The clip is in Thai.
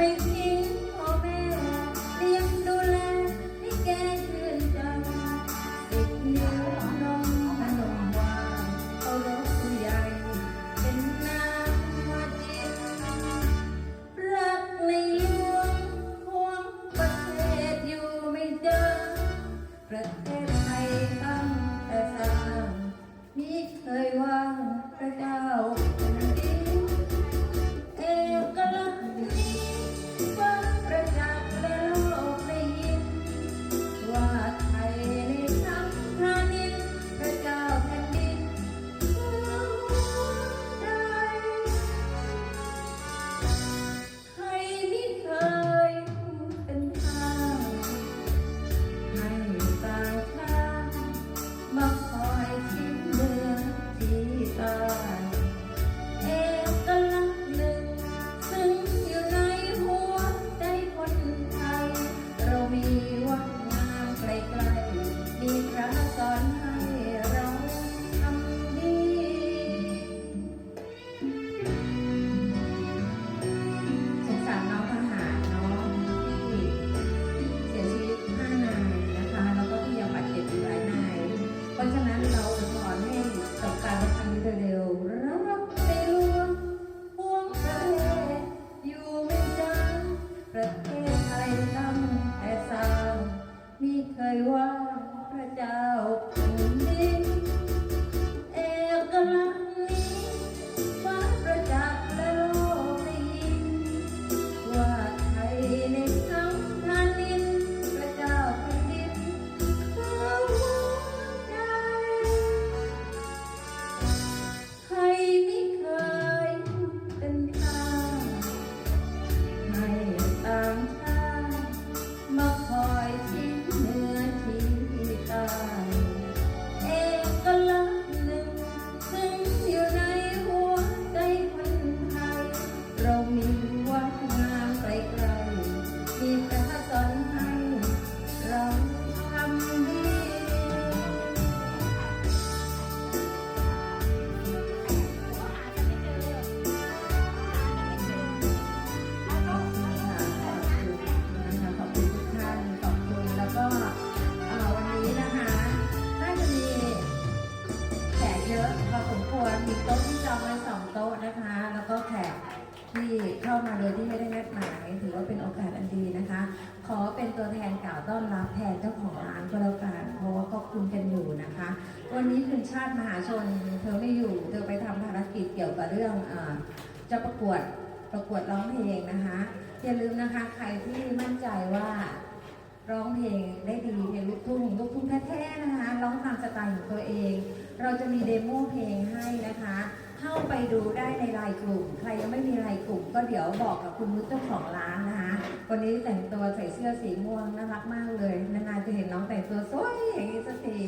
ไม่ทิ้ เรามีวัดงามไกลๆมีพระสอนให้เราทำดีขอบคุณค่ะขอบคุณนะคะขอบคุณทุกท่านขอบคุณแล้วก็วันนี้นะคะน่าจะมีแขกเยอะพอสมควรมีโต๊ะที่จองไว้สองโต๊ะนะคะ แล้วก็แขก ที่เข้ามาโดยที่ไม่ได้นัดหมายถือว่าเป็นโอกาสอันดีนะคะ ขอเป็นตัวแทนกล่าวต้อนรับแทนเจ้าของร้านก็แล้วกันเพราะว่าก็คุมกันอยู่นะคะ วันนี้คุณชาติมหาชน เธอไม่อยู่เธอไปทำภารกิจเกี่ยวกับเรื่องเอ่อจะประกวดประกวดร้องเพลงนะคะอย่าลืมนะคะใครที่มั่นใจว่า ร้องเพลงได้ดีเพลงลูกทุ่งลูกทุ่งแท้ๆนะคะร้องตามสไตล์ของตัวเอง เราจะมีเดโมเพลงให้นะคะ เข้าไปดูได้ในไลน์กลุ่ม ใครยังไม่มีไลน์กลุ่ม ก็เดี๋ยวบอกกับคุณมุกเจ้าของร้านนะคะวันนี้แต่งตัวใส่เสื้อสีม่วงน่ารักมากเลยนานๆจะเห็นน้องแต่งตัวสวยอย่างนี้สักที